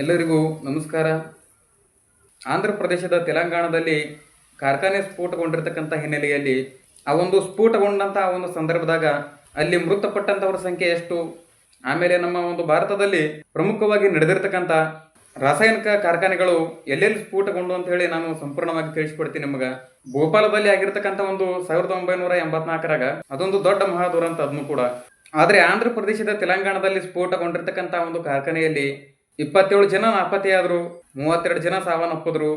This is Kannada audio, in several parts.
ಎಲ್ಲರಿಗೂ ನಮಸ್ಕಾರ. ಆಂಧ್ರ ಪ್ರದೇಶದ ತೆಲಂಗಾಣದಲ್ಲಿ ಕಾರ್ಖಾನೆ ಸ್ಫೋಟಗೊಂಡಿರ್ತಕ್ಕಂಥ ಹಿನ್ನೆಲೆಯಲ್ಲಿ ಆ ಒಂದು ಸ್ಫೋಟಗೊಂಡಂಥ ಒಂದು ಸಂದರ್ಭದಾಗ ಅಲ್ಲಿ ಮೃತಪಟ್ಟಂಥವ್ರ ಸಂಖ್ಯೆ ಎಷ್ಟು? ಆಮೇಲೆ ನಮ್ಮ ಒಂದು ಭಾರತದಲ್ಲಿ ಪ್ರಮುಖವಾಗಿ ನಡೆದಿರ್ತಕ್ಕಂಥ ರಾಸಾಯನಿಕ ಕಾರ್ಖಾನೆಗಳು ಎಲ್ಲೆಲ್ಲಿ ಸ್ಫೋಟಗೊಂಡು ಅಂತ ಹೇಳಿ ನಾನು ಸಂಪೂರ್ಣವಾಗಿ ತಿಳಿಸ್ಕೊಡ್ತೀನಿ ನಿಮಗೆ. ಭೋಪಾಲದಲ್ಲಿ ಆಗಿರ್ತಕ್ಕಂಥ ಒಂದು ಸಾವಿರದ ಒಂಬೈನೂರ ಎಂಬತ್ನಾಲ್ಕರಾಗ ಅದೊಂದು ದೊಡ್ಡ ಮಹಾ ದುರಂತ ಅದನ್ನು ಕೂಡ. ಆದರೆ ಆಂಧ್ರ ಪ್ರದೇಶದ ತೆಲಂಗಾಣದಲ್ಲಿ ಸ್ಫೋಟಗೊಂಡಿರ್ತಕ್ಕಂಥ ಒಂದು ಕಾರ್ಖಾನೆಯಲ್ಲಿ ಇಪ್ಪತ್ತೇಳು ಜನ ನಾಪತ್ತೆಯಾದರು. ಮೂವತ್ತೆರಡು ಜನ ಸಾವನ್ನಪ್ಪಿದ್ರು.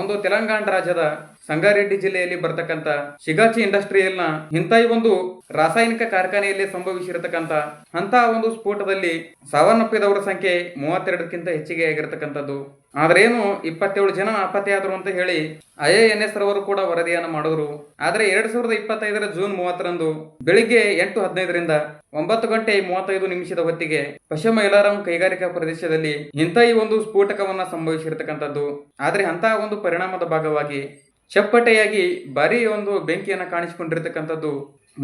ಒಂದು ತೆಲಂಗಾಣ ರಾಜ್ಯದ ಸಂಗಾರೆಡ್ಡಿ ಜಿಲ್ಲೆಯಲ್ಲಿ ಬರ್ತಕ್ಕಂಥ ಶಿಗಾಚಿ ಇಂಡಸ್ಟ್ರಿಯಲ್ನ ಇಂಥ ಒಂದು ರಾಸಾಯನಿಕ ಕಾರ್ಖಾನೆಯಲ್ಲಿ ಸಂಭವಿಸಿರತಕ್ಕಂಥ ಅಂತ ಒಂದು ಸ್ಫೋಟದಲ್ಲಿ ಸಾವನ್ನಪ್ಪಿದವರ ಸಂಖ್ಯೆ ಮೂವತ್ತೆರಡಕ್ಕಿಂತ ಹೆಚ್ಚಿಗೆ ಆಗಿರತಕ್ಕಂಥದ್ದು. ಆದ್ರೇನು ಇಪ್ಪತ್ತೇಳು ಜನ ನಾಪತ್ತೆಯಾದರು ಅಂತ ಹೇಳಿ ಐ ಎಸ್ ರವರು ಕೂಡ ವರದಿಯನ್ನು ಮಾಡಿದ್ರು. ಆದರೆ ಎರಡ್ ಸಾವಿರದ ಇಪ್ಪತ್ತೈದರ ಜೂನ್ ಮೂವತ್ತರಂದು ಬೆಳಿಗ್ಗೆ ಎಂಟು ಹದಿನೈದರಿಂದ ಒಂಬತ್ತು ಗಂಟೆ ಮೂವತ್ತೈದು ನಿಮಿಷದ ಹೊತ್ತಿಗೆ ಪಶ್ಚಿಮ ಎಲಾರಾಮ್ ಕೈಗಾರಿಕಾ ಪ್ರದೇಶದಲ್ಲಿ ಇಂಥ ಒಂದು ಸ್ಫೋಟಕವನ್ನ ಸಂಭವಿಸಿರ್ತಕ್ಕಂಥದ್ದು. ಆದರೆ ಅಂತ ಒಂದು ಪರಿಣಾಮದ ಭಾಗವಾಗಿ ಚಪ್ಪಟೆಯಾಗಿ ಭಾರಿ ಒಂದು ಬೆಂಕಿಯನ್ನು ಕಾಣಿಸಿಕೊಂಡಿರ್ತಕ್ಕಂಥದ್ದು.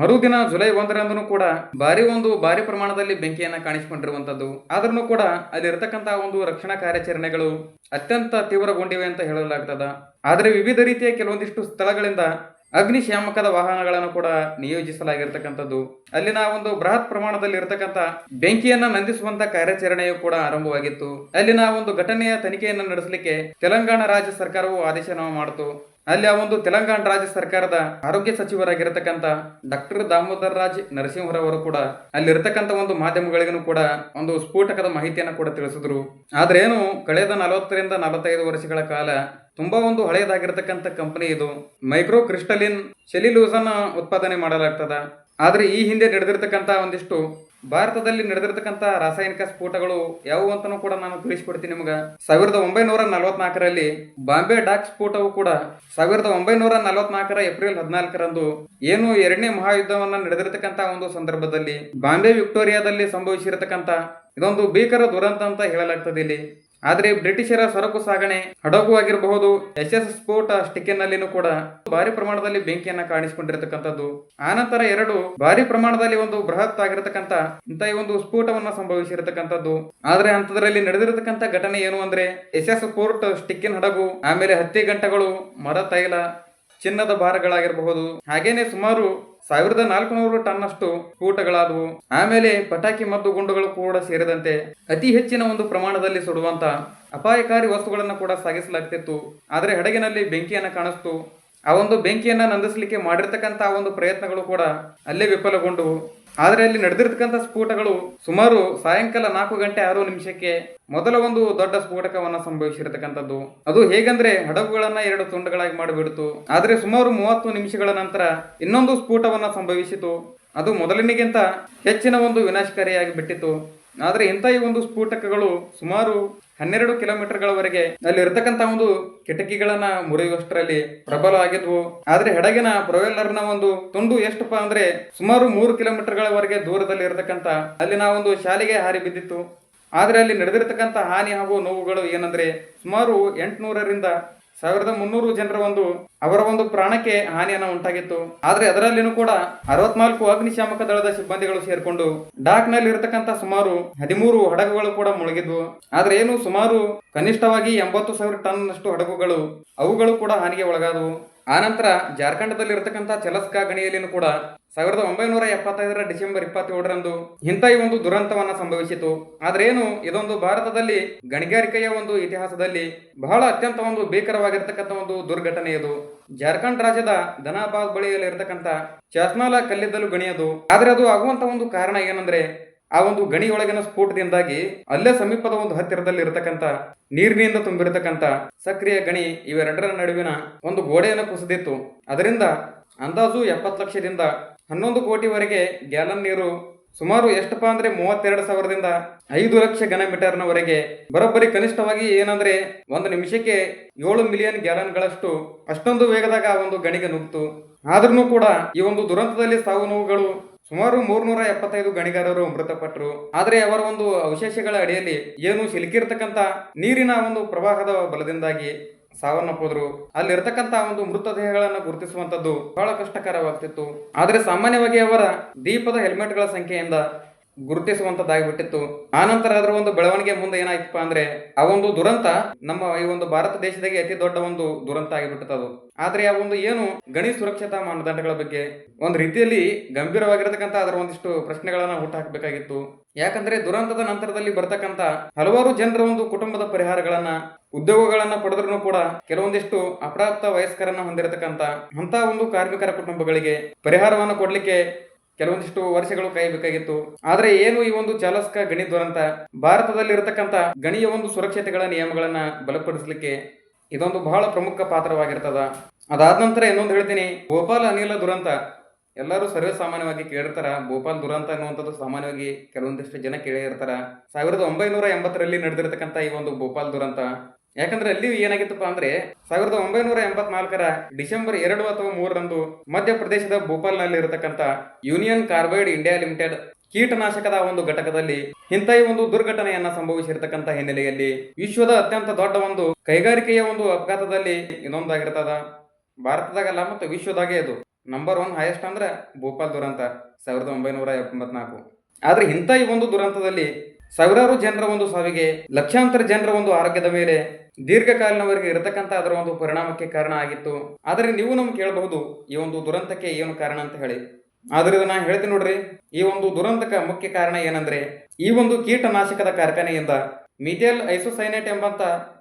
ಮರುದಿನ ಜುಲೈ ಒಂದರಂದೂ ಕೂಡ ಭಾರಿ ಒಂದು ಭಾರಿ ಪ್ರಮಾಣದಲ್ಲಿ ಬೆಂಕಿಯನ್ನ ಕಾಣಿಸಿಕೊಂಡಿರುವಂಥದ್ದು. ಆದ್ರೂ ಕೂಡ ಅಲ್ಲಿ ಇರತಕ್ಕಂತ ಒಂದು ರಕ್ಷಣಾ ಕಾರ್ಯಾಚರಣೆಗಳು ಅತ್ಯಂತ ತೀವ್ರಗೊಂಡಿವೆ ಅಂತ ಹೇಳಲಾಗ್ತದ. ಆದರೆ ವಿವಿಧ ರೀತಿಯ ಕೆಲವೊಂದಿಷ್ಟು ಸ್ಥಳಗಳಿಂದ ಅಗ್ನಿಶಾಮಕದ ವಾಹನಗಳನ್ನು ಕೂಡ ನಿಯೋಜಿಸಲಾಗಿರ್ತಕ್ಕಂಥದ್ದು. ಅಲ್ಲಿನ ಒಂದು ಬೃಹತ್ ಪ್ರಮಾಣದಲ್ಲಿ ಇರತಕ್ಕಂತ ಬೆಂಕಿಯನ್ನ ನಂದಿಸುವಂತ ಕಾರ್ಯಾಚರಣೆಯು ಕೂಡ ಆರಂಭವಾಗಿತ್ತು. ಅಲ್ಲಿನ ಒಂದು ಘಟನೆಯ ತನಿಖೆಯನ್ನು ನಡೆಸಲಿಕ್ಕೆ ತೆಲಂಗಾಣ ರಾಜ್ಯ ಸರ್ಕಾರವು ಆದೇಶನ ಮಾಡಿತು. ಅಲ್ಲಿ ಆ ಒಂದು ತೆಲಂಗಾಣ ರಾಜ್ಯ ಸರ್ಕಾರದ ಆರೋಗ್ಯ ಸಚಿವರಾಗಿರತಕ್ಕಂತ ಡಾಕ್ಟರ್ ದಾಮೋದರ್ ರಾಜ್ ನರಸಿಂಹರವರು ಕೂಡ ಅಲ್ಲಿರ್ತಕ್ಕಂಥ ಒಂದು ಮಾಧ್ಯಮಗಳಿಗೂ ಕೂಡ ಒಂದು ಸ್ಫೋಟಕದ ಮಾಹಿತಿಯನ್ನು ಕೂಡ ತಿಳಿಸಿದ್ರು. ಆದ್ರೆ ಏನು, ಕಳೆದ ನಲವತ್ತರಿಂದ ನಲವತ್ತೈದು ವರ್ಷಗಳ ಕಾಲ ತುಂಬಾ ಒಂದು ಹಳೆಯದಾಗಿರ್ತಕ್ಕಂಥ ಕಂಪನಿ ಇದು. ಮೈಕ್ರೋ ಕ್ರಿಸ್ಟಲಿನ್ ಸೆಲಿಲೂಸನ್ ಉತ್ಪಾದನೆ ಮಾಡಲಾಗ್ತದ. ಆದ್ರೆ ಈ ಹಿಂದೆ ನಡೆದಿರ್ತಕ್ಕಂಥ ಒಂದಿಷ್ಟು ಭಾರತದಲ್ಲಿ ನಡೆದಿರತಕ್ಕಂತ ರಾಸಾಯನಿಕ ಸ್ಫೋಟಗಳು ಯಾವುವು ಅಂತಾನೂ ಕೂಡ ನಾನು ತಿಳಿಸ್ಕೊಡ್ತೀನಿ ನಿಮಗೆ. ಸಾವಿರದ ಒಂಬೈನೂರ ನಲವತ್ನಾಲ್ಕರಲ್ಲಿ ಬಾಂಬೆ ಡಾಕ್ ಸ್ಫೋಟವು ಕೂಡ ಸಾವಿರದ ಒಂಬೈನೂರ ನಲವತ್ನಾಲ್ಕರ ಏಪ್ರಿಲ್ ಹದಿನಾಲ್ಕರಂದು ಏನು ಎರಡನೇ ಮಹಾಯುದ್ಧವನ್ನ ನಡೆದಿರತಕ್ಕಂತ ಒಂದು ಸಂದರ್ಭದಲ್ಲಿ ಬಾಂಬೆ ವಿಕ್ಟೋರಿಯಾದಲ್ಲಿ ಸಂಭವಿಸಿರತಕ್ಕಂಥ ಇದೊಂದು ಭೀಕರ ದುರಂತ ಅಂತ ಹೇಳಲಾಗ್ತದೆ ಇಲ್ಲಿ. ಆದ್ರೆ ಬ್ರಿಟಿಷರ ಸರಕು ಸಾಗಣೆ ಹಡಗು ಆಗಿರಬಹುದು ಎಸ್ ಎಸ್ ಸ್ಫೋಟ ಸ್ಟಿಕ್ಕಿನಲ್ಲಿನೂ ಕೂಡ ಭಾರಿ ಪ್ರಮಾಣದಲ್ಲಿ ಬೆಂಕಿಯನ್ನ ಕಾಣಿಸಿಕೊಂಡಿರತಕ್ಕಂಥದ್ದು. ಆನಂತರ ಎರಡು, ಭಾರಿ ಪ್ರಮಾಣದಲ್ಲಿ ಒಂದು ಬೃಹತ್ ಆಗಿರತಕ್ಕಂಥ ಈ ಒಂದು ಸ್ಫೋಟವನ್ನ ಸಂಭವಿಸಿರತಕ್ಕಂಥದ್ದು. ಆದ್ರೆ ಅಂತದ್ರಲ್ಲಿ ನಡೆದಿರತಕ್ಕಂತ ಘಟನೆ ಏನು ಅಂದ್ರೆ ಎಸ್ ಎಸ್ ಸ್ಫೋಟ ಸ್ಟಿಕ್ಕಿನ ಹಡಗು, ಆಮೇಲೆ ಹತ್ತಿ ಗಂಟೆಗಳು ಮರ ತೈಲ, ಚಿನ್ನದ ಭಾರಗಳಾಗಿರಬಹುದು. ಹಾಗೇನೆ ಸುಮಾರು ಸಾವಿರದ ನಾಲ್ಕುನೂರು ಟನ್ನಷ್ಟು ಸ್ಫೋಟಗಳಾದವು. ಆಮೇಲೆ ಪಟಾಕಿ ಮದ್ದು ಗುಂಡುಗಳು ಕೂಡ ಸೇರಿದಂತೆ ಅತಿ ಹೆಚ್ಚಿನ ಒಂದು ಪ್ರಮಾಣದಲ್ಲಿ ಸುಡುವಂತ ಅಪಾಯಕಾರಿ ವಸ್ತುಗಳನ್ನು ಕೂಡ ಸಾಗಿಸಲಾಗ್ತಿತ್ತು. ಆದರೆ ಹಡಗಿನಲ್ಲಿ ಬೆಂಕಿಯನ್ನು ಕಾಣಿಸ್ತು. ಆ ಒಂದು ಬೆಂಕಿಯನ್ನು ನಂದಿಸಲಿಕ್ಕೆ ಮಾಡಿರ್ತಕ್ಕಂಥ ಒಂದು ಪ್ರಯತ್ನಗಳು ಕೂಡ ಅಲ್ಲೇ ವಿಫಲಗೊಂಡವು. ಆದರೆ ಅಲ್ಲಿ ನಡೆದಿರ್ತಕ್ಕಂಥ ಸ್ಫೋಟಗಳು ಸುಮಾರು ಸಾಯಂಕಾಲ ನಾಲ್ಕು ಗಂಟೆ ಆರು ನಿಮಿಷಕ್ಕೆ ಮೊದಲ ಒಂದು ದೊಡ್ಡ ಸ್ಫೋಟಕವನ್ನ ಸಂಭವಿಸಿರತಕ್ಕಂಥದ್ದು. ಅದು ಹೇಗಂದ್ರೆ ಹಡಗುಗಳನ್ನ ಎರಡು ತುಂಡುಗಳಾಗಿ ಮಾಡಿಬಿಡ್ತು. ಆದರೆ ಸುಮಾರು ಮೂವತ್ತು ನಿಮಿಷಗಳ ನಂತರ ಇನ್ನೊಂದು ಸ್ಫೋಟವನ್ನ ಸಂಭವಿಸಿತು. ಅದು ಮೊದಲನಿಗಿಂತ ಹೆಚ್ಚಿನ ಒಂದು ವಿನಾಶಕಾರಿಯಾಗಿ ಬಿಟ್ಟಿತ್ತು. ಆದರೆ ಇಂಥ ಈ ಒಂದು ಸ್ಫೋಟಕಗಳು ಸುಮಾರು ಹನ್ನೆರಡು ಕಿಲೋಮೀಟರ್ಗಳವರೆಗೆ ಅಲ್ಲಿ ಇರತಕ್ಕಂತ ಒಂದು ಕಿಟಕಿಗಳನ್ನ ಮುರಿಯುವಷ್ಟರಲ್ಲಿ ಪ್ರಬಲ ಆಗಿದ್ವು. ಆದ್ರೆ ಹಡಗಿನ ಪ್ರೊವೆಲ್ಲರ್ನ ಒಂದು ತುಂಡು ಎಷ್ಟಪ್ಪ ಅಂದ್ರೆ ಸುಮಾರು ಮೂರು ಕಿಲೋಮೀಟರ್ಗಳವರೆಗೆ ದೂರದಲ್ಲಿ ಇರತಕ್ಕಂತ ಅಲ್ಲಿನ ಒಂದು ಶಾಲೆಗೆ ಹಾರಿ ಬಿದ್ದಿತ್ತು. ಆದ್ರೆ ಅಲ್ಲಿ ನಡೆದಿರತಕ್ಕಂತ ಹಾನಿ ಹಾಗೂ ನೋವುಗಳು ಏನಂದ್ರೆ ಸುಮಾರು ಎಂಟುನೂರರಿಂದ ಸಾವಿರದ ಮುನ್ನೂರು ಜನರ ಒಂದು, ಅವರ ಒಂದು ಪ್ರಾಣಕ್ಕೆ ಹಾನಿಯನ್ನು ಉಂಟಾಗಿತ್ತು. ಆದರೆ ಅದರಲ್ಲಿನೂ ಕೂಡ ಅರವತ್ನಾಲ್ಕು ಅಗ್ನಿಶಾಮಕ ದಳದ ಸಿಬ್ಬಂದಿಗಳು ಸೇರಿಕೊಂಡು ಡಾಕ್ನಲ್ಲಿ ಇರತಕ್ಕಂತ ಸುಮಾರು ಹದಿಮೂರು ಹಡಗುಗಳು ಕೂಡ ಮುಳುಗಿದ್ವು. ಆದ್ರೆ ಏನು ಸುಮಾರು ಕನಿಷ್ಠವಾಗಿ ಎಂಬತ್ತು ಸಾವಿರ ಟನ್ನಷ್ಟು ಹಡಗುಗಳು ಅವುಗಳು ಕೂಡ ಹಾನಿಗೆ ಒಳಗಾದವು. ಆನಂತರ ಜಾರ್ಖಂಡದಲ್ಲಿ ಇರತಕ್ಕಂಥ ಚಲಸ್ಕಾ ಗಣಿಯಲ್ಲಿನೂ ಕೂಡ ಸಾವಿರದ ಒಂಬೈನೂರ ಎಪ್ಪತ್ತೈದರ ಡಿಸೆಂಬರ್ ಇಪ್ಪತ್ತೇಳರಂದು ಇಂಥ ಈ ಒಂದು ದುರಂತವನ್ನ ಸಂಭವಿಸಿತು. ಆದ್ರೆ ಏನು, ಇದೊಂದು ಭಾರತದಲ್ಲಿ ಗಣಿಗಾರಿಕೆಯ ಒಂದು ಇತಿಹಾಸದಲ್ಲಿ ಬಹಳ ಅತ್ಯಂತ ಒಂದು ಭೀಕರವಾಗಿರ್ತಕ್ಕಂಥ ಒಂದು ದುರ್ಘಟನೆ ಇದು. ಜಾರ್ಖಂಡ್ ರಾಜ್ಯದ ಧನಾಬಾದ್ ಬಳಿಯಲ್ಲಿ ಇರತಕ್ಕಂಥ ಚಾಸ್ಮಾಲ ಕಲ್ಲಿದ್ದಲು ಗಣಿಯದು. ಆದ್ರೆ ಅದು ಆಗುವಂತ ಒಂದು ಕಾರಣ ಏನಂದ್ರೆ ಆ ಒಂದು ಗಣಿಯೊಳಗಿನ ಸ್ಫೋಟದಿಂದಾಗಿ ಅಲ್ಲೇ ಸಮೀಪದ ಒಂದು ಹತ್ತಿರದಲ್ಲಿ ಇರತಕ್ಕಂತ ನೀರಿನಿಂದ ತುಂಬಿರತಕ್ಕಂತ ಸಕ್ರಿಯ ಗಣಿ ಇವೆರಡರ ನಡುವಿನ ಒಂದು ಗೋಡೆಯನ್ನು ಕುಸಿದಿತ್ತು. ಅದರಿಂದ ಅಂದಾಜು ಎಪ್ಪತ್ತು ಲಕ್ಷದಿಂದ ಹನ್ನೊಂದು ಕೋಟಿವರೆಗೆ ಗ್ಯಾಲನ್ ನೀರು ಸುಮಾರು ಎಷ್ಟಪ್ಪ ಅಂದ್ರೆ ಮೂವತ್ತೆರಡು ಸಾವಿರದಿಂದ ಐದು ಲಕ್ಷ ಘನ ಮೀಟರ್ನವರೆಗೆ ಬರೋಬ್ಬರಿ ಕನಿಷ್ಠವಾಗಿ ಏನಂದ್ರೆ ಒಂದು ನಿಮಿಷಕ್ಕೆ ಏಳು ಮಿಲಿಯನ್ ಗ್ಯಾಲನ್ಗಳಷ್ಟು ಅಷ್ಟೊಂದು ವೇಗದಾಗ ಆ ಒಂದು ಗಣಿಗೆ ನುಗ್ತು ಆದ್ರೂ ಕೂಡ ಈ ಒಂದು ದುರಂತದಲ್ಲಿ ಸಾವು ನೋವುಗಳು ಸುಮಾರು ಮೂರ್ನೂರ ಎಪ್ಪತ್ತೈದು ಗಣಿಗಾರರು ಮೃತಪಟ್ಟರು ಆದರೆ ಅವರ ಒಂದು ಅವಶೇಷಗಳ ಅಡಿಯಲ್ಲಿ ಏನು ಸಿಲುಕಿರ್ತಕ್ಕಂತ ನೀರಿನ ಒಂದು ಪ್ರವಾಹದ ಬಲದಿಂದಾಗಿ ಸಾವನ್ನಪ್ಪಿದ್ರು. ಅಲ್ಲಿರ್ತಕ್ಕಂತ ಒಂದು ಮೃತದೇಹಗಳನ್ನು ಗುರುತಿಸುವಂತದ್ದು ಬಹಳ ಕಷ್ಟಕರವಾಗ್ತಿತ್ತು. ಆದರೆ ಸಾಮಾನ್ಯವಾಗಿ ಅವರ ದೀಪದ ಹೆಲ್ಮೆಟ್ಗಳ ಸಂಖ್ಯೆಯಿಂದ ಗುರುತಿಸುವಂತದ್ದಾಗಿಬಿಟ್ಟಿತ್ತು. ಆನಂತರ ಅದರ ಒಂದು ಬೆಳವಣಿಗೆ ಮುಂದೆ ಏನಾಯ್ತಪ್ಪ ಅಂದ್ರೆ, ಆ ಒಂದು ದುರಂತ ನಮ್ಮ ಈ ಒಂದು ಭಾರತ ದೇಶದಾಗೆ ಅತಿ ದೊಡ್ಡ ಒಂದು ದುರಂತ ಆಗಿಬಿಟ್ಟಿತ್ತು ಅದು. ಆದ್ರೆ ಆ ಒಂದು ಏನು ಗಣಿ ಸುರಕ್ಷತಾ ಮಾನದಂಡಗಳ ಬಗ್ಗೆ ಒಂದು ರೀತಿಯಲ್ಲಿ ಗಂಭೀರವಾಗಿರತಕ್ಕಂತ ಅದರ ಒಂದಿಷ್ಟು ಪ್ರಶ್ನೆಗಳನ್ನ ಹುಟ್ಟಾಕಬೇಕಾಗಿತ್ತು ಯಾಕಂದ್ರೆ ದುರಂತದ ನಂತರದಲ್ಲಿ ಬರ್ತಕ್ಕಂತ ಹಲವಾರು ಜನರ ಒಂದು ಕುಟುಂಬದ ಪರಿಹಾರಗಳನ್ನ, ಉದ್ಯೋಗಗಳನ್ನ ಪಡೆದ್ರೂ ಕೂಡ ಕೆಲವೊಂದಿಷ್ಟು ಅಪ್ರಾಪ್ತ ವಯಸ್ಕರನ್ನ ಹೊಂದಿರತಕ್ಕಂತ ಅಂತ ಒಂದು ಕಾರ್ಮಿಕರ ಕುಟುಂಬಗಳಿಗೆ ಪರಿಹಾರವನ್ನು ಕೊಡ್ಲಿಕ್ಕೆ ಕೆಲವೊಂದಿಷ್ಟು ವರ್ಷಗಳು ಕಾಯಬೇಕಾಗಿತ್ತು ಆದ್ರೆ ಏನು ಈ ಒಂದು ಚಾಲಸ್ಕ ಗಣಿ ದುರಂತ? ಭಾರತದಲ್ಲಿ ಇರತಕ್ಕಂತ ಗಣಿಯ ಒಂದು ಸುರಕ್ಷತೆಗಳ ನಿಯಮಗಳನ್ನ ಬಲಪಡಿಸಲಿಕ್ಕೆ ಇದೊಂದು ಬಹಳ ಪ್ರಮುಖ ಪಾತ್ರವಾಗಿರ್ತದ. ಅದಾದ ನಂತರ ಇನ್ನೊಂದು ಹೇಳ್ತೀನಿ. ಭೋಪಾಲ್ ಅನಿಲ ದುರಂತ. ಎಲ್ಲರೂ ಸರ್ವೇ ಸಾಮಾನ್ಯವಾಗಿ ಕೇಳಿರ್ತಾರ ಭೋಪಾಲ್ ದುರಂತ ಅನ್ನುವಂಥದ್ದು ಸಾಮಾನ್ಯವಾಗಿ ಕೆಲವೊಂದಿಷ್ಟು ಜನ ಕೇಳಿರ್ತಾರ. ಸಾವಿರದ ಒಂಬೈನೂರ ಎಂಬತ್ತರಲ್ಲಿ ನಡೆದಿರತಕ್ಕಂತ ಈ ಒಂದು ಭೋಪಾಲ್ ದುರಂತ. ಯಾಕಂದ್ರೆ ಅಲ್ಲಿ ಏನಾಗಿತ್ತಪ್ಪ ಅಂದ್ರೆ ಸಾವಿರದ ಒಂಬೈನೂರ ಎಂಬತ್ನಾಲ್ಕರ ಡಿಸೆಂಬರ್ ಎರಡು ಅಥವಾ ಮೂರರಂದು ಮಧ್ಯಪ್ರದೇಶದ ಭೋಪಾಲ್ನಲ್ಲಿ ಇರತಕ್ಕಂತ ಯೂನಿಯನ್ ಕಾರ್ಬೈಡ್ ಇಂಡಿಯಾ ಲಿಮಿಟೆಡ್ ಕೀಟನಾಶಕದ ಒಂದು ಘಟಕದಲ್ಲಿ ಇಂಥ ಒಂದು ದುರ್ಘಟನೆಯನ್ನ ಸಂಭವಿಸಿರತಕ್ಕಂತ ಹಿನ್ನೆಲೆಯಲ್ಲಿ ವಿಶ್ವದ ಅತ್ಯಂತ ದೊಡ್ಡ ಒಂದು ಕೈಗಾರಿಕೆಯ ಒಂದು ಅಪಘಾತದಲ್ಲಿ ಇನ್ನೊಂದಾಗಿರ್ತದ. ಭಾರತದಾಗಲ್ಲ ಮತ್ತು ವಿಶ್ವದಾಗೆ ಇದು ನಂಬರ್ ಒನ್ ಹೈಯೆಸ್ಟ್ ಅಂದ್ರೆ ಭೋಪಾಲ್ ದುರಂತ ಸಾವಿರದ ಒಂಬೈನೂರ ಎಂಬತ್ನಾಲ್ಕು. ಆದ್ರೆ ಇಂಥ ಈ ಒಂದು ದುರಂತದಲ್ಲಿ ಸಾವಿರಾರು ಜನರ ಒಂದು ಸಾವಿಗೆ, ಲಕ್ಷಾಂತರ ಜನರ ಒಂದು ಆರೋಗ್ಯದ ಮೇಲೆ ದೀರ್ಘಕಾಲಿನವರೆಗೆ ಇರತಕ್ಕಂತ ಅದರ ಒಂದು ಪರಿಣಾಮಕ್ಕೆ ಕಾರಣ ಆಗಿತ್ತು. ಆದರೆ ನೀವು ನಮ್ಗೆ ಕೇಳಬಹುದು, ಈ ಒಂದು ದುರಂತಕ್ಕೆ ಏನು ಕಾರಣ ಅಂತ ಹೇಳಿ. ಆದ್ರೆ ನಾನು ಹೇಳ್ತೀನಿ ನೋಡ್ರಿ, ಈ ಒಂದು ದುರಂತಕ್ಕೆ ಮುಖ್ಯ ಕಾರಣ ಏನಂದ್ರೆ, ಈ ಒಂದು ಕೀಟನಾಶಕದ ಕಾರ್ಖಾನೆಯಿಂದ ಮಿಥೇಲ್ ಐಸೋಸೈನೇಟ್ ಎಂಬಂತ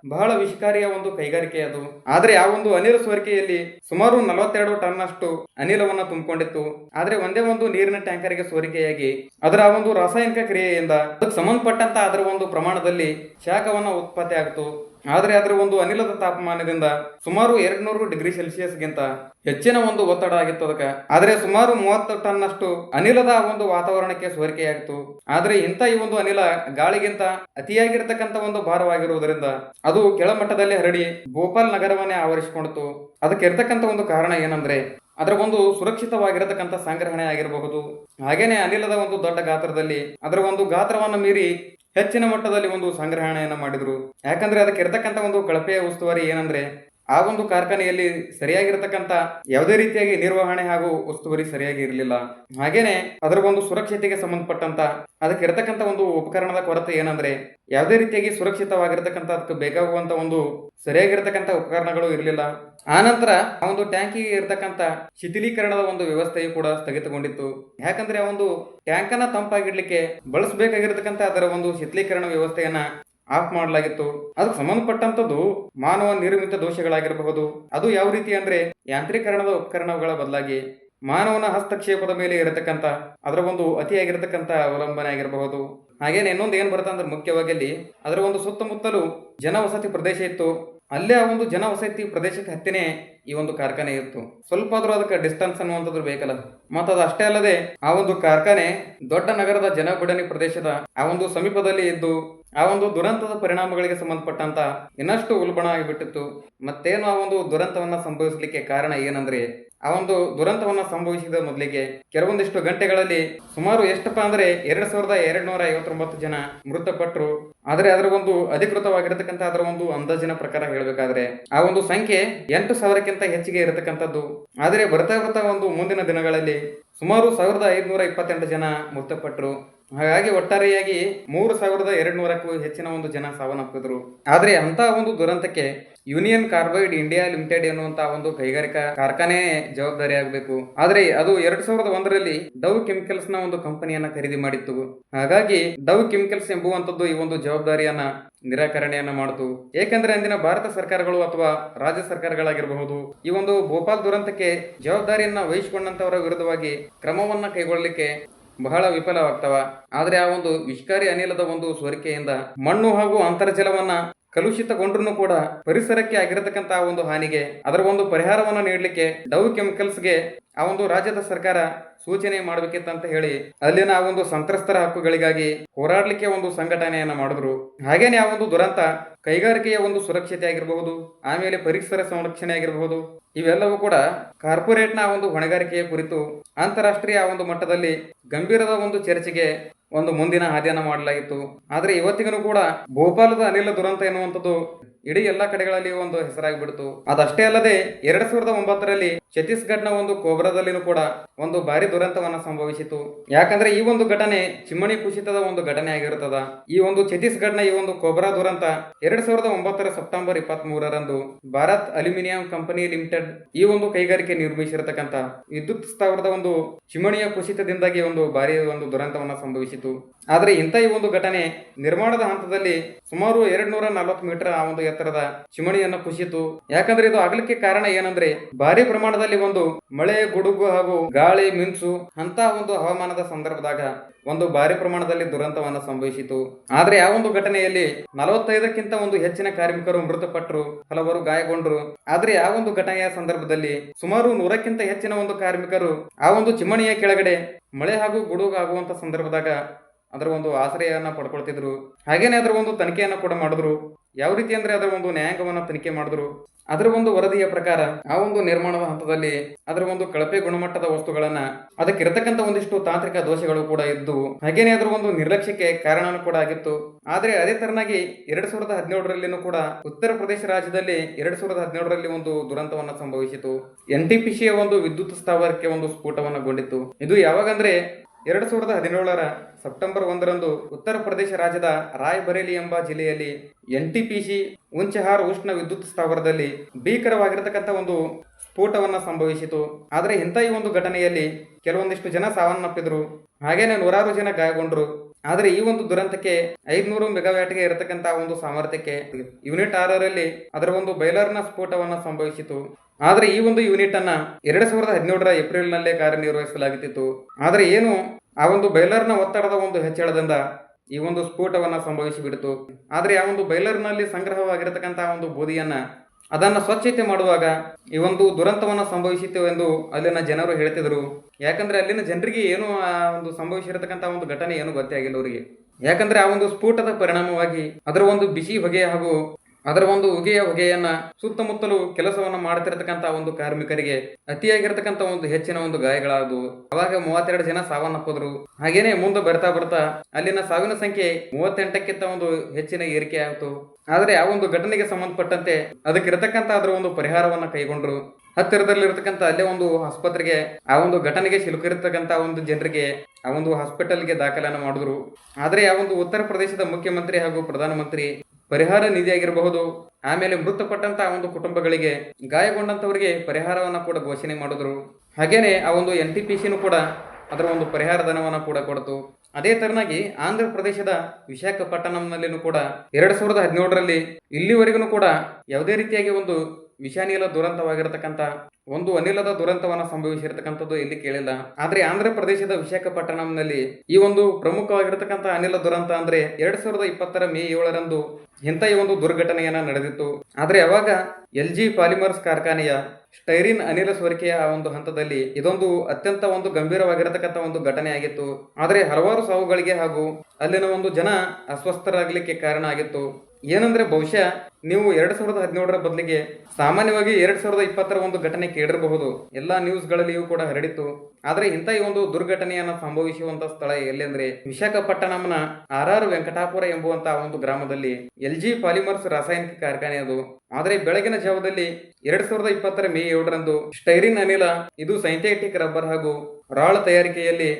ಬಹಳ ವಿಷಕಾರಿಯ ಒಂದು ಕೈಗಾರಿಕೆ ಅದು. ಆದ್ರೆ ಆ ಒಂದು ಅನಿಲ ಸೋರಿಕೆಯಲ್ಲಿ ಸುಮಾರು ನಲವತ್ತೆರಡು ಟನ್ ಅಷ್ಟು ಅನಿಲವನ್ನ ತುಂಬಿಕೊಂಡಿತ್ತು. ಆದ್ರೆ ಒಂದೇ ಒಂದು ನೀರಿನ ಟ್ಯಾಂಕರ್ಗೆ ಸೋರಿಕೆಯಾಗಿ ಅದರ ಒಂದು ರಾಸಾಯನಿಕ ಕ್ರಿಯೆಯಿಂದ ಅದಕ್ಕೆ ಸಂಬಂಧಪಟ್ಟಂತ ಅದರ ಒಂದು ಪ್ರಮಾಣದಲ್ಲಿ ಶಾಖವನ್ನ ಉತ್ಪತ್ತಿ ಆಗ್ತು. ಆದ್ರೆ ಅದರ ಒಂದು ಅನಿಲದ ತಾಪಮಾನದಿಂದ ಸುಮಾರು ಎರಡು ನೂರು ಡಿಗ್ರಿ ಸೆಲ್ಸಿಯಸ್ಗಿಂತ ಹೆಚ್ಚಿನ ಒಂದು ಒತ್ತಡ ಆಗಿತ್ತು ಅದಕ್ಕೆ. ಆದರೆ ಸುಮಾರು ಮೂವತ್ತು ಟನ್ನಷ್ಟು ಅನಿಲದ ಒಂದು ವಾತಾವರಣಕ್ಕೆ ಸೋರಿಕೆಯಾಗಿತ್ತು. ಆದರೆ ಇಂಥ ಈ ಒಂದು ಅನಿಲ ಗಾಳಿಗಿಂತ ಅತಿಯಾಗಿರ್ತಕ್ಕಂಥ ಒಂದು ಭಾರವಾಗಿರುವುದರಿಂದ ಅದು ಕೆಳಮಟ್ಟದಲ್ಲಿ ಹರಡಿ ಭೋಪಾಲ್ ನಗರವನ್ನೇ ಆವರಿಸಿಕೊಂಡಿತು ಅದಕ್ಕೆ ಇರ್ತಕ್ಕಂಥ ಒಂದು ಕಾರಣ ಏನಂದ್ರೆ ಅದರ ಒಂದು ಸುರಕ್ಷಿತವಾಗಿರತಕ್ಕಂಥ ಸಂಗ್ರಹಣೆ ಆಗಿರಬಹುದು. ಹಾಗೇನೆ ಅನಿಲದ ಒಂದು ದೊಡ್ಡ ಗಾತ್ರದಲ್ಲಿ ಅದರ ಒಂದು ಗಾತ್ರವನ್ನು ಮೀರಿ ಹೆಚ್ಚಿನ ಮಟ್ಟದಲ್ಲಿ ಒಂದು ಸಂಗ್ರಹಣೆಯನ್ನು ಮಾಡಿದ್ರು. ಯಾಕಂದ್ರೆ ಅದಕ್ಕೆ ಇರತಕ್ಕಂಥ ಒಂದು ಕಳಪೆಯ ಉಸ್ತುವಾರಿ ಏನಂದ್ರೆ, ಆ ಒಂದು ಕಾರ್ಖಾನೆಯಲ್ಲಿ ಸರಿಯಾಗಿರ್ತಕ್ಕಂಥ ಯಾವುದೇ ರೀತಿಯಾಗಿ ನಿರ್ವಹಣೆ ಹಾಗೂ ಉಸ್ತುವಾರಿ ಸರಿಯಾಗಿ ಇರಲಿಲ್ಲ. ಹಾಗೇನೆ ಅದರ ಒಂದು ಸುರಕ್ಷತೆಗೆ ಸಂಬಂಧಪಟ್ಟಂತ ಅದಕ್ಕೆ ಇರತಕ್ಕಂಥ ಒಂದು ಉಪಕರಣದ ಕೊರತೆ ಏನಂದ್ರೆ, ಯಾವುದೇ ರೀತಿಯಾಗಿ ಸುರಕ್ಷಿತವಾಗಿರತಕ್ಕಂತ ಅದಕ್ಕೆ ಬೇಕಾಗುವಂತ ಒಂದು ಸರಿಯಾಗಿರತಕ್ಕಂತ ಉಪಕರಣಗಳು ಇರಲಿಲ್ಲ. ಆನಂತರ ಆ ಒಂದು ಟ್ಯಾಂಕಿಗೆ ಇರತಕ್ಕಂಥ ಶಿಥಿಲೀಕರಣದ ಒಂದು ವ್ಯವಸ್ಥೆಯು ಕೂಡ ಸ್ಥಗಿತಗೊಂಡಿತ್ತು. ಯಾಕಂದ್ರೆ ಆ ಒಂದು ಟ್ಯಾಂಕ್ ಅನ್ನ ತಂಪಾಗಿಡ್ಲಿಕ್ಕೆ ಬಳಸಬೇಕಾಗಿರ್ತಕ್ಕಂಥ ಅದರ ಒಂದು ಶಿಥಿಲೀಕರಣ ವ್ಯವಸ್ಥೆಯನ್ನ ಆಫ್ ಮಾಡಲಾಗಿತ್ತು. ಅದಕ್ಕೆ ಸಂಬಂಧಪಟ್ಟಂತದ್ದು ಮಾನವ ನಿರ್ಮಿತ ದೋಷಗಳಾಗಿರಬಹುದು. ಅದು ಯಾವ ರೀತಿ ಅಂದ್ರೆ ಯಾಂತ್ರೀಕರಣದ ಉಪಕರಣಗಳ ಬದಲಾಗಿ ಮಾನವನ ಹಸ್ತಕ್ಷೇಪದ ಮೇಲೆ ಇರತಕ್ಕಂಥ, ಅದರ ಒಂದು ಅತಿಯಾಗಿರತಕ್ಕಂಥ ಅವಲಂಬನೆ ಆಗಿರಬಹುದು. ಹಾಗೇನೆ ಇನ್ನೊಂದು ಏನು ಬರುತ್ತೆ ಅಂದ್ರೆ ಮುಖ್ಯವಾಗಿ ಅಲ್ಲಿ ಅದರ ಒಂದು ಸುತ್ತಮುತ್ತಲು ಜನವಸತಿ ಪ್ರದೇಶ ಇತ್ತು. ಅಲ್ಲೇ ಆ ಒಂದು ಜನವಸತಿ ಪ್ರದೇಶಕ್ಕೆ ಹತ್ತಿನೇ ಈ ಒಂದು ಕಾರ್ಖಾನೆ ಇತ್ತು. ಸ್ವಲ್ಪ ಆದ್ರೂ ಅದಕ್ಕೆ ಡಿಸ್ಟೆನ್ಸ್ ಅನ್ನುವಂಥದ್ದು ಬೇಕಲ್ಲ. ಮತ್ತು ಅದು ಅಷ್ಟೇ ಅಲ್ಲದೆ, ಆ ಒಂದು ಕಾರ್ಖಾನೆ ದೊಡ್ಡ ನಗರದ ಜನಗುಡನಿ ಪ್ರದೇಶದ ಆ ಒಂದು ಸಮೀಪದಲ್ಲಿ ಇದ್ದು, ಆ ಒಂದು ದುರಂತದ ಪರಿಣಾಮಗಳಿಗೆ ಸಂಬಂಧಪಟ್ಟಂತ ಇನ್ನಷ್ಟು ಉಲ್ಬಣ ಆಗಿಬಿಟ್ಟಿತ್ತು. ಮತ್ತೇನು ಆ ಒಂದು ದುರಂತವನ್ನ ಸಂಭವಿಸಲಿಕ್ಕೆ ಕಾರಣ ಏನಂದ್ರೆ ಆ ಒಂದು ದುರಂತವನ್ನು ಸಂಭವಿಸಿದ ಮೊದಲಿಗೆ ಕೆಲವೊಂದಿಷ್ಟು ಗಂಟೆಗಳಲ್ಲಿ ಸುಮಾರು ಎಷ್ಟಪ್ಪ ಅಂದ್ರೆ ಎರಡ್ ಸಾವಿರದ ಎರಡ್ ನೂರ ಐವತ್ತೊಂಬತ್ತು ಜನ ಮೃತಪಟ್ಟರು ಆದರೆ ಅದರ ಒಂದು ಅಧಿಕೃತವಾಗಿರತಕ್ಕಂಥ ಅದರ ಒಂದು ಅಂದಾಜಿನ ಪ್ರಕಾರ ಹೇಳಬೇಕಾದ್ರೆ ಆ ಒಂದು ಸಂಖ್ಯೆ ಎಂಟು ಸಾವಿರಕ್ಕಿಂತ ಹೆಚ್ಚಿಗೆ ಇರತಕ್ಕಂಥದ್ದು. ಆದರೆ ಬರ್ತಾ ಬರ್ತಾ ಒಂದು ಮುಂದಿನ ದಿನಗಳಲ್ಲಿ ಸುಮಾರು ಸಾವಿರದ ಐದುನೂರ ಇಪ್ಪತ್ತೆಂಟು ಜನ ಮೃತಪಟ್ಟರು ಹಾಗಾಗಿ ಒಟ್ಟಾರೆಯಾಗಿ ಮೂರು ಸಾವಿರದ ಎರಡು ನೂರಕ್ಕೂ ಹೆಚ್ಚಿನ ಒಂದು ಜನ ಸಾವನ್ನಪ್ಪಿದ್ರು. ಆದರೆ ಅಂತಹ ಒಂದು ದುರಂತಕ್ಕೆ ಯೂನಿಯನ್ ಕಾರ್ಬೈಡ್ ಇಂಡಿಯಾ ಲಿಮಿಟೆಡ್ ಎನ್ನುವಂತಹ ಒಂದು ಕೈಗಾರಿಕಾ ಕಾರ್ಖಾನೆ ಜವಾಬ್ದಾರಿ ಆಗಬೇಕು. ಆದ್ರೆ ಅದು ಎರಡ್ ಸಾವಿರದ ಒಂದರಲ್ಲಿ ಡವ್ ಕೆಮಿಕಲ್ಸ್ನ ಒಂದು ಕಂಪನಿಯನ್ನ ಖರೀದಿ ಮಾಡಿತ್ತು. ಹಾಗಾಗಿ ಡವ್ ಕೆಮಿಕಲ್ಸ್ ಎಂಬುವಂತದ್ದು ಈ ಒಂದು ಜವಾಬ್ದಾರಿಯನ್ನ ನಿರಾಕರಣೆಯನ್ನ ಮಾಡಿತು. ಏಕೆಂದ್ರೆ ಅಂದಿನ ಭಾರತ ಸರ್ಕಾರಗಳು ಅಥವಾ ರಾಜ್ಯ ಸರ್ಕಾರಗಳಾಗಿರಬಹುದು, ಈ ಒಂದು ಭೋಪಾಲ್ ದುರಂತಕ್ಕೆ ಜವಾಬ್ದಾರಿಯನ್ನ ವಹಿಸಿಕೊಂಡಂತವರ ವಿರುದ್ಧವಾಗಿ ಕ್ರಮವನ್ನ ಕೈಗೊಳ್ಳಲಿಕ್ಕೆ ಬಹಳ ವಿಫಲವಾಗ್ತವ. ಆದ್ರೆ ಆ ಒಂದು ವಿಷ್ಕಾರಿ ಅನಿಲದ ಒಂದು ಸೋರಿಕೆಯಿಂದ ಮಣ್ಣು ಹಾಗೂ ಅಂತರ್ಜಲವನ್ನ ಕಲುಷಿತಗೊಂಡ್ರು ಕೂಡ ಪರಿಸರಕ್ಕೆ ಆಗಿರತಕ್ಕಂತ ಆ ಒಂದು ಹಾನಿಗೆ, ಅದರ ಒಂದು ಪರಿಹಾರವನ್ನು ನೀಡಲಿಕ್ಕೆ ಡವ್ ಕೆಮಿಕಲ್ಸ್ಗೆ ಆ ಒಂದು ರಾಜ್ಯದ ಸರ್ಕಾರ ಸೂಚನೆ ಮಾಡಬೇಕಿತ್ತಂತ ಹೇಳಿ ಅಲ್ಲಿನ ಆ ಒಂದು ಸಂತ್ರಸ್ತರ ಹಕ್ಕುಗಳಿಗಾಗಿ ಹೋರಾಡಲಿಕ್ಕೆ ಒಂದು ಸಂಘಟನೆಯನ್ನ ಮಾಡಿದ್ರು. ಹಾಗೇನೆ ಆ ಒಂದು ದುರಂತ ಕೈಗಾರಿಕೆಯ ಒಂದು ಸುರಕ್ಷತೆ ಆಗಿರಬಹುದು, ಆಮೇಲೆ ಪರಿಸರ ಸಂರಕ್ಷಣೆ ಆಗಿರಬಹುದು, ಇವೆಲ್ಲವೂ ಕೂಡ ಕಾರ್ಪೊರೇಟ್ನ ಒಂದು ಹೊಣೆಗಾರಿಕೆಯ ಕುರಿತು ಅಂತಾರಾಷ್ಟ್ರೀಯ ಒಂದು ಮಟ್ಟದಲ್ಲಿ ಗಂಭೀರದ ಒಂದು ಚರ್ಚೆಗೆ ಒಂದು ಮುಂದಿನ ಹಾದಿಯನ್ನು ಮಾಡಲಾಗಿತ್ತು ಆದರೆ ಇವತ್ತಿಗೂ ಕೂಡ ಭೋಪಾಲದ ಅನಿಲ ದುರಂತ ಎನ್ನುವಂಥದ್ದು ಇಡೀ ಎಲ್ಲ ಕಡೆಗಳಲ್ಲಿ ಒಂದು ಹೆಸರಾಗಿಬಿಡ್ತು. ಅದಷ್ಟೇ ಅಲ್ಲದೆ ಎರಡ್ ಸಾವಿರದ ಒಂಬತ್ತರಲ್ಲಿ ಛತ್ತೀಸ್ಗಢನ ಒಂದು ಕೋಬ್ರಾದಲ್ಲಿನೂ ಕೂಡ ಒಂದು ಭಾರಿ ದುರಂತವನ್ನ ಸಂಭವಿಸಿತು. ಯಾಕಂದ್ರೆ ಈ ಒಂದು ಘಟನೆ ಚಿಮ್ಮಣಿ ಕುಸಿತದ ಒಂದು ಘಟನೆ ಆಗಿರುತ್ತದ ಈ ಒಂದು ಛತ್ತೀಸ್ಗಢನ ಈ ಒಂದು ಕೋಬ್ರಾ ದುರಂತ ಎರಡ್ ಸಾವಿರದ ಒಂಬತ್ತರ ಸೆಪ್ಟೆಂಬರ್ ಇಪ್ಪತ್ತ್ ಮೂರರಂದು ಭಾರತ್ ಅಲ್ಯೂಮಿನಿಯಂ ಕಂಪನಿ ಲಿಮಿಟೆಡ್ ಈ ಒಂದು ಕೈಗಾರಿಕೆ ನಿರ್ಮಿಸಿರತಕ್ಕಂತ ವಿದ್ಯುತ್ ಸ್ಥಾವರದ ಒಂದು ಚಿಮಣಿಯ ಕುಸಿತದಿಂದಾಗಿ ಒಂದು ಭಾರಿ ಒಂದು ದುರಂತವನ್ನ ಸಂಭವಿಸಿತು. ಆದ್ರೆ ಇಂಥ ಈ ಒಂದು ಘಟನೆ ನಿರ್ಮಾಣದ ಹಂತದಲ್ಲಿ ಸುಮಾರು ಎರಡ್ ನೂರ ನಲವತ್ತು ಮೀಟರ್ ಆ ಒಂದು ಎತ್ತರದ ಚಿಮಣಿಯನ್ನು ಕುಸಿತು ಯಾಕಂದ್ರೆ ಇದು ಆಗಲಿಕ್ಕೆ ಕಾರಣ ಏನಂದ್ರೆ ಭಾರಿ ಪ್ರಮಾಣದಲ್ಲಿ ಒಂದು ಮಳೆ, ಗುಡುಗು ಹಾಗೂ ಗಾಳಿ, ಮಿಂಚು ಅಂತ ಒಂದು ಹವಾಮಾನದ ಸಂದರ್ಭದಾಗ ಒಂದು ಭಾರಿ ಪ್ರಮಾಣದಲ್ಲಿ ದುರಂತವನ್ನು ಸಂಭವಿಸಿತು. ಆದ್ರೆ ಆ ಒಂದು ಘಟನೆಯಲ್ಲಿ ನಲವತ್ತೈದಕ್ಕಿಂತ ಒಂದು ಹೆಚ್ಚಿನ ಕಾರ್ಮಿಕರು ಮೃತಪಟ್ಟರು ಹಲವರು ಗಾಯಗೊಂಡರು. ಆದ್ರೆ ಆ ಒಂದು ಘಟನೆಯ ಸಂದರ್ಭದಲ್ಲಿ ಸುಮಾರು ನೂರಕ್ಕಿಂತ ಹೆಚ್ಚಿನ ಒಂದು ಕಾರ್ಮಿಕರು ಆ ಒಂದು ಚಿಮಣಿಯ ಕೆಳಗಡೆ ಮಳೆ ಹಾಗೂ ಗುಡುಗು ಆಗುವಂತ ಸಂದರ್ಭದಾಗ ಅದರ ಒಂದು ಆಶ್ರಯವನ್ನು ಪಡ್ಕೊಳ್ತಿದ್ರು. ಹಾಗೇನೆ ಅದರ ಒಂದು ತನಿಖೆಯನ್ನು ಕೂಡ ಮಾಡಿದ್ರು. ಯಾವ ರೀತಿ ಅಂದ್ರೆ ಅದರ ಒಂದು ನ್ಯಾಯಾಂಗವನ್ನ ತನಿಖೆ ಮಾಡಿದ್ರು. ಅದರ ಒಂದು ವರದಿಯ ಪ್ರಕಾರ ಆ ಒಂದು ನಿರ್ಮಾಣದ ಹಂತದಲ್ಲಿ ಅದರ ಒಂದು ಕಳಪೆ ಗುಣಮಟ್ಟದ ವಸ್ತುಗಳನ್ನ ಅದಕ್ಕಿರತಕ್ಕಂತ ಒಂದಿಷ್ಟು ತಾಂತ್ರಿಕ ದೋಷಗಳು ಕೂಡ ಇದ್ದು, ಹಾಗೇನೆ ಅದರ ಒಂದು ನಿರ್ಲಕ್ಷ್ಯಕ್ಕೆ ಕಾರಣನೂ ಕೂಡ ಆಗಿತ್ತು. ಆದರೆ ಅದೇ ತರನಾಗಿ ಎರಡ್ ಸಾವಿರದ ಹದಿನೇಳರಲ್ಲಿನೂ ಕೂಡ ಉತ್ತರ ಪ್ರದೇಶ ರಾಜ್ಯದಲ್ಲಿ ಎರಡ್ ಸಾವಿರದ ಹದಿನೇಳರಲ್ಲಿ ಒಂದು ದುರಂತವನ್ನ ಸಂಭವಿಸಿತು. ಎನ್ ಟಿ ಒಂದು ವಿದ್ಯುತ್ ಸ್ಥಾವರಕ್ಕೆ ಒಂದು ಸ್ಫೋಟವನ್ನಗೊಂಡಿತ್ತು ಇದು ಯಾವಾಗಂದ್ರೆ ಎರಡ್ ಸಾವಿರದ ಹದಿನೇಳರ ಸೆಪ್ಟೆಂಬರ್ ಒಂದರಂದು ಉತ್ತರ ಪ್ರದೇಶ ರಾಜ್ಯದ ರಾಯ್ಬರೇಲಿ ಎಂಬ ಜಿಲ್ಲೆಯಲ್ಲಿ N T P C Unchahar ಉಷ್ಣ ವಿದ್ಯುತ್ ಸ್ಥಾವರದಲ್ಲಿ ಭೀಕರವಾಗಿರತಕ್ಕಂಥ ಒಂದು ಸ್ಫೋಟವನ್ನ ಸಂಭವಿಸಿತು. ಆದರೆ ಇಂಥ ಈ ಒಂದು ಘಟನೆಯಲ್ಲಿ ಕೆಲವೊಂದಿಷ್ಟು ಜನ ಸಾವನ್ನಪ್ಪಿದ್ರು. ಹಾಗೇನೆ ನೂರಾರು ಜನ ಗಾಯಗೊಂಡ್ರು. ಆದರೆ ಈ ಒಂದು ದುರಂತಕ್ಕೆ ಐದ್ನೂರು ಮೆಗಾವ್ಯಾಟ್ಗೆ ಇರತಕ್ಕಂತ ಒಂದು ಸಾಮರ್ಥ್ಯಕ್ಕೆ ಯೂನಿಟ್ ಆರರಲ್ಲಿ ಅದರ ಒಂದು ಬೈಲರ್ನ ಸ್ಫೋಟವನ್ನ ಸಂಭವಿಸಿತು. ಆದ್ರೆ ಈ ಒಂದು ಯೂನಿಟ್ ಅನ್ನ ಎರಡ್ ಸಾವಿರದ ಹದಿನೇಳರ ಏಪ್ರಿಲ್ ನಲ್ಲೇ ಕಾರ್ಯನಿರ್ವಹಿಸಲಾಗುತ್ತಿತ್ತು. ಆದರೆ ಏನು, ಆ ಒಂದು ಬೈಲರ್ನ ಒತ್ತಡದ ಒಂದು ಹೆಚ್ಚಳದಿಂದ ಈ ಒಂದು ಸ್ಫೋಟವನ್ನ ಸಂಭವಿಸಿ ಬಿಡಿತು ಆದ್ರೆ ಆ ಒಂದು ಬೈಲರ್ನಲ್ಲಿ ಸಂಗ್ರಹವಾಗಿರತಕ್ಕಂತಹ ಒಂದು ಬೋಧಿಯನ್ನ ಅದನ್ನ ಸ್ವಚ್ಛತೆ ಮಾಡುವಾಗ ಈ ಒಂದು ದುರಂತವನ್ನ ಸಂಭವಿಸಿತು ಎಂದು ಅಲ್ಲಿನ ಜನರು ಹೇಳ್ತಿದ್ರು. ಯಾಕಂದ್ರೆ ಅಲ್ಲಿನ ಜನರಿಗೆ ಏನು ಆ ಒಂದು ಸಂಭವಿಸಿರತಕ್ಕಂತಹ ಒಂದು ಘಟನೆ ಏನು ಗೊತ್ತೇ ಆಗಿಲ್ಲ ಅವರಿಗೆ. ಯಾಕಂದ್ರೆ ಆ ಒಂದು ಸ್ಫೋಟದ ಪರಿಣಾಮವಾಗಿ ಅದರ ಒಂದು ಬಿಸಿ ಹೊಗೆ ಹಾಗೂ ಅದರ ಒಂದು ಹೊಗೆಯ ಹೊಗೆಯನ್ನ ಸುತ್ತಮುತ್ತಲು ಕೆಲಸವನ್ನ ಮಾಡ್ತಿರತಕ್ಕಂತ ಒಂದು ಕಾರ್ಮಿಕರಿಗೆ ಅತಿಯಾಗಿರತಕ್ಕಂತ ಒಂದು ಹೆಚ್ಚಿನ ಒಂದು ಗಾಯಗಳಾದವು ಅವಾಗ ಮೂವತ್ತೆರಡು ಜನ ಸಾವನ್ನಪ್ಪಿದ್ರು. ಹಾಗೇನೆ ಮುಂದೆ ಬರ್ತಾ ಬರ್ತಾ ಅಲ್ಲಿನ ಸಾವಿನ ಸಂಖ್ಯೆ ಮೂವತ್ತೆಂಟಕ್ಕಿಂತ ಒಂದು ಹೆಚ್ಚಿನ ಏರಿಕೆ ಆಯಿತು. ಆದರೆ ಆ ಒಂದು ಘಟನೆಗೆ ಸಂಬಂಧಪಟ್ಟಂತೆ ಅದಕ್ಕಿರತಕ್ಕಂತ ಅದರ ಒಂದು ಪರಿಹಾರವನ್ನ ಕೈಗೊಂಡ್ರು. ಹತ್ತಿರದಲ್ಲಿರ್ತಕ್ಕಂಥ ಅಲ್ಲೇ ಒಂದು ಆಸ್ಪತ್ರೆಗೆ ಆ ಒಂದು ಘಟನೆಗೆ ಸಿಲುಕಿರತಕ್ಕಂಥ ಒಂದು ಜನರಿಗೆ ಆ ಒಂದು ಹಾಸ್ಪಿಟಲ್ಗೆ ದಾಖಲನ್ನು ಮಾಡಿದ್ರು. ಆದ್ರೆ ಆ ಒಂದು ಉತ್ತರ ಪ್ರದೇಶದ ಮುಖ್ಯಮಂತ್ರಿ ಹಾಗೂ ಪ್ರಧಾನಮಂತ್ರಿ ಪರಿಹಾರ ನಿಧಿಯಾಗಿರಬಹುದು. ಆಮೇಲೆ ಮೃತಪಟ್ಟಂತಹ ಒಂದು ಕುಟುಂಬಗಳಿಗೆ ಗಾಯಗೊಂಡಂತವರಿಗೆ ಪರಿಹಾರವನ್ನು ಕೂಡ ಘೋಷಣೆ ಮಾಡಿದ್ರು. ಹಾಗೇನೆ ಆ ಒಂದು ಎನ್ ಟಿ ಪಿ ಸಿನೂ ಕೂಡ ಅದರ ಒಂದು ಪರಿಹಾರ ಧನವನ್ನು ಕೂಡ ಕೊಡ್ತು. ಅದೇ ತರನಾಗಿ ಆಂಧ್ರ ಪ್ರದೇಶದ ವಿಶಾಖಪಟ್ಟಣಂನಲ್ಲಿನೂ ಕೂಡ ಎರಡ್ ಸಾವಿರದ ಹದಿನೇಳರಲ್ಲಿ ಇಲ್ಲಿವರೆಗೂ ಕೂಡ ಯಾವುದೇ ರೀತಿಯಾಗಿ ಒಂದು ವಿಷಾನಿಲ ದುರಂತವಾಗಿರತಕ್ಕಂಥ ಒಂದು ಅನಿಲದ ದುರಂತವನ್ನು ಸಂಭವಿಸಿರತಕ್ಕಂಥದ್ದು ಇಲ್ಲಿ ಕೇಳಿಲ್ಲ. ಆದ್ರೆ ಆಂಧ್ರ ಪ್ರದೇಶದ ವಿಶಾಖಪಟ್ಟಣಂನಲ್ಲಿ ಈ ಒಂದು ಪ್ರಮುಖವಾಗಿರತಕ್ಕಂಥ ಅನಿಲ ದುರಂತ ಅಂದ್ರೆ ಎರಡ್ ಸಾವಿರದ ಇಪ್ಪತ್ತರ ಮೇ ಏಳರಂದು ಇಂಥ ಈ ಒಂದು ದುರ್ಘಟನೆಯನ್ನ ನಡೆದಿತ್ತು. ಆದ್ರೆ ಅವಾಗ ಎಲ್ ಜಿ ಪಾಲಿಮರ್ಸ್ ಕಾರ್ಖಾನೆಯ ಸ್ಟೈರಿನ್ ಅನಿಲ ಸೋರಿಕೆಯ ಒಂದು ಹಂತದಲ್ಲಿ ಇದೊಂದು ಅತ್ಯಂತ ಒಂದು ಗಂಭೀರವಾಗಿರತಕ್ಕಂಥ ಒಂದು ಘಟನೆ ಆಗಿತ್ತು. ಆದರೆ ಹಲವಾರು ಸಾವುಗಳಿಗೆ ಹಾಗೂ ಅಲ್ಲಿನ ಒಂದು ಜನ ಅಸ್ವಸ್ಥರಾಗಲಿಕ್ಕೆ ಕಾರಣ ಆಗಿತ್ತು. ಏನಂದ್ರೆ ಬಹುಶಃ ನೀವು ಎರಡ್ ಸಾವಿರದ ಹದಿನೇಳರ ಬದಲಿಗೆ ಸಾಮಾನ್ಯವಾಗಿ ಎರಡ್ ಸಾವಿರದ ಇಪ್ಪತ್ತರ ಒಂದು ಘಟನೆ ಕೇಳಿರಬಹುದು. ಎಲ್ಲಾ ನ್ಯೂಸ್ಗಳಲ್ಲಿಯೂ ಕೂಡ ಹರಡಿತ್ತು. ಆದ್ರೆ ಇಂಥ ಈ ಒಂದು ದುರ್ಘಟನೆಯನ್ನ ಸಂಭವಿಸುವಂತ ಸ್ಥಳ ಎಲ್ಲೆಂದ್ರೆ ವಿಶಾಖಪಟ್ಟಣಂನ ಆರ್ ಆರ್ ವೆಂಕಟಾಪುರ ಎಂಬುವಂತ ಒಂದು ಗ್ರಾಮದಲ್ಲಿ ಎಲ್ ಜಿ ಪಾಲಿಮರ್ಸ್ ರಾಸಾಯನಿಕ ಕಾರ್ಖಾನೆ ಅದು. ಆದ್ರೆ ಬೆಳಗಿನ ಜಾವದಲ್ಲಿ ಎರಡ್ ಸಾವಿರದ ಇಪ್ಪತ್ತರ ಮೇ ಏಳರಂದು ಸ್ಟೈರಿನ್ ಅನಿಲ, ಇದು ಸೈಂಥೆಟಿಕ್ ರಬ್ಬರ್ ಹಾಗೂ ರಾಳ್ ತಯಾರಿಕೆಯಲ್ಲಿ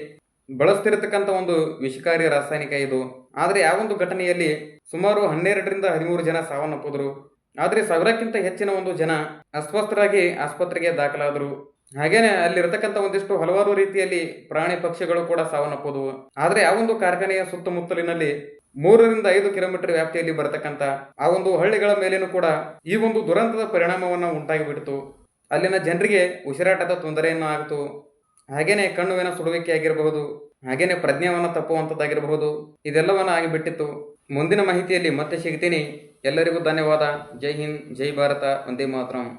ಬಳಸ್ತಿರತಕ್ಕಂತ ಒಂದು ವಿಷಕಾರಿ ರಾಸಾಯನಿಕ ಇದು. ಆದರೆ ಯಾವೊಂದು ಘಟನೆಯಲ್ಲಿ ಸುಮಾರು ಹನ್ನೆರಡರಿಂದ ಹದಿಮೂರು ಜನ ಸಾವನ್ನಪ್ಪಿದ್ರು ಆದರೆ ಸಾವಿರಕ್ಕಿಂತ ಹೆಚ್ಚಿನ ಒಂದು ಜನ ಅಸ್ವಸ್ಥರಾಗಿ ಆಸ್ಪತ್ರೆಗೆ ದಾಖಲಾದರು. ಹಾಗೇನೆ ಅಲ್ಲಿರತಕ್ಕಂಥ ಒಂದಿಷ್ಟು ಹಲವಾರು ರೀತಿಯಲ್ಲಿ ಪ್ರಾಣಿ ಪಕ್ಷಿಗಳು ಕೂಡ ಸಾವನ್ನಪ್ಪೋದು ಆದರೆ ಆ ಒಂದು ಕಾರ್ಖಾನೆಯ ಸುತ್ತಮುತ್ತಲಿನಲ್ಲಿ ಮೂರರಿಂದ ಐದು ಕಿಲೋಮೀಟರ್ ವ್ಯಾಪ್ತಿಯಲ್ಲಿ ಬರತಕ್ಕಂಥ ಆ ಒಂದು ಹಳ್ಳಿಗಳ ಮೇಲೇನೂ ಕೂಡ ಈ ಒಂದು ದುರಂತದ ಪರಿಣಾಮವನ್ನ ಉಂಟಾಗಿಬಿಡ್ತು. ಅಲ್ಲಿನ ಜನರಿಗೆ ಉಸಿರಾಟದ ತೊಂದರೆಯನ್ನು ಆಗಿತು. ಹಾಗೇನೆ ಕಣ್ಣುವಿನ ಸುಡುವಿಕೆ ಆಗಿರಬಹುದು ಹಾಗೇನೆ ಪ್ರಜ್ಞಾವನ್ನ ತಪ್ಪುವಂಥದ್ದಾಗಿರಬಹುದು, ಇದೆಲ್ಲವನ್ನ ಆಗಿಬಿಟ್ಟಿತ್ತು. ಮುಂದಿನ ಮಾಹಿತಿಯಲ್ಲಿ ಮತ್ತೆ ಸಿಗ್ತೀನಿ. ಎಲ್ಲರಿಗೂ ಧನ್ಯವಾದ. ಜೈ ಹಿಂದ್, ಜೈ ಭಾರತ ಒಂದೇ ಮಾತರಂ.